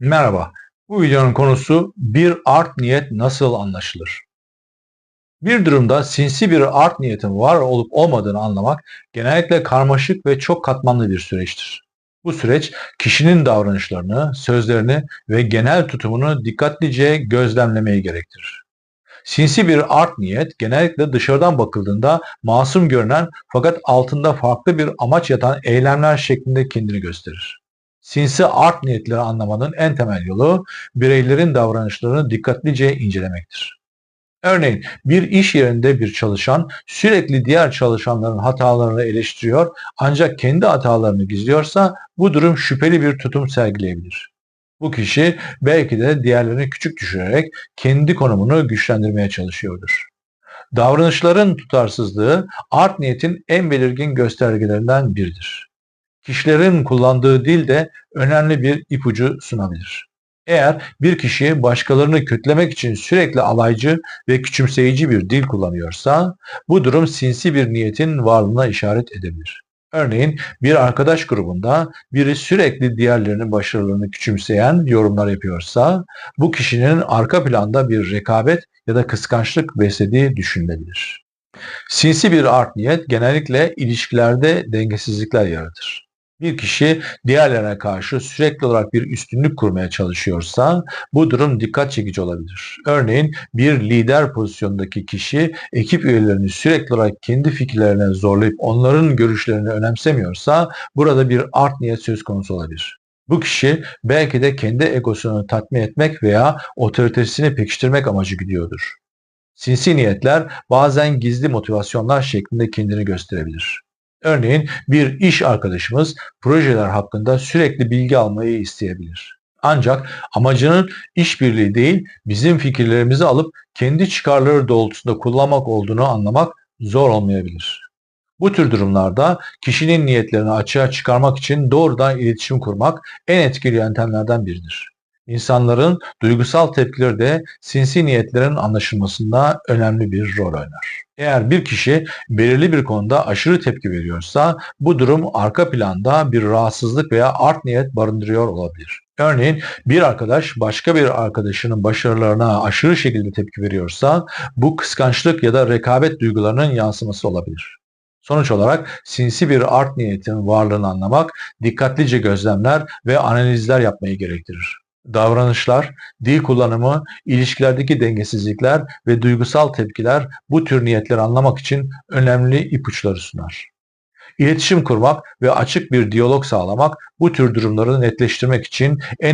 Merhaba, bu videonun konusu bir art niyet nasıl anlaşılır? Bir durumda sinsi bir art niyetin var olup olmadığını anlamak genellikle karmaşık ve çok katmanlı bir süreçtir. Bu süreç kişinin davranışlarını, sözlerini ve genel tutumunu dikkatlice gözlemlemeyi gerektirir. Sinsi bir art niyet genellikle dışarıdan bakıldığında masum görünen fakat altında farklı bir amaç yatan eylemler şeklinde kendini gösterir. Sinsi art niyetleri anlamanın en temel yolu bireylerin davranışlarını dikkatlice incelemektir. Örneğin bir iş yerinde bir çalışan sürekli diğer çalışanların hatalarını eleştiriyor ancak kendi hatalarını gizliyorsa bu durum şüpheli bir tutum sergileyebilir. Bu kişi belki de diğerlerini küçük düşürerek kendi konumunu güçlendirmeye çalışıyordur. Davranışların tutarsızlığı art niyetin en belirgin göstergelerinden biridir. Kişilerin kullandığı dil de önemli bir ipucu sunabilir. Eğer bir kişi başkalarını kötülemek için sürekli alaycı ve küçümseyici bir dil kullanıyorsa, bu durum sinsi bir niyetin varlığına işaret edebilir. Örneğin bir arkadaş grubunda biri sürekli diğerlerinin başarılarını küçümseyen yorumlar yapıyorsa, bu kişinin arka planda bir rekabet ya da kıskançlık beslediği düşünülebilir. Sinsi bir art niyet genellikle ilişkilerde dengesizlikler yaratır. Bir kişi diğerlerine karşı sürekli olarak bir üstünlük kurmaya çalışıyorsa bu durum dikkat çekici olabilir. Örneğin bir lider pozisyondaki kişi ekip üyelerini sürekli olarak kendi fikirlerine zorlayıp onların görüşlerini önemsemiyorsa burada bir art niyet söz konusu olabilir. Bu kişi belki de kendi egosunu tatmin etmek veya otoritesini pekiştirmek amacı gidiyordur. Sinsi niyetler bazen gizli motivasyonlar şeklinde kendini gösterebilir. Örneğin bir iş arkadaşımız projeler hakkında sürekli bilgi almayı isteyebilir. Ancak amacının işbirliği değil, bizim fikirlerimizi alıp kendi çıkarları doğrultusunda kullanmak olduğunu anlamak zor olmayabilir. Bu tür durumlarda kişinin niyetlerini açığa çıkarmak için doğrudan iletişim kurmak en etkili yöntemlerden biridir. İnsanların duygusal tepkileri de sinsi niyetlerin anlaşılmasında önemli bir rol oynar. Eğer bir kişi belirli bir konuda aşırı tepki veriyorsa bu durum arka planda bir rahatsızlık veya art niyet barındırıyor olabilir. Örneğin bir arkadaş başka bir arkadaşının başarılarına aşırı şekilde tepki veriyorsa bu kıskançlık ya da rekabet duygularının yansıması olabilir. Sonuç olarak sinsi bir art niyetin varlığını anlamak dikkatlice gözlemler ve analizler yapmayı gerektirir davranışlar, dil kullanımı, ilişkilerdeki dengesizlikler ve duygusal tepkiler bu tür niyetleri anlamak için önemli ipuçları sunar. İletişim kurmak ve açık bir diyalog sağlamak bu tür durumları netleştirmek için en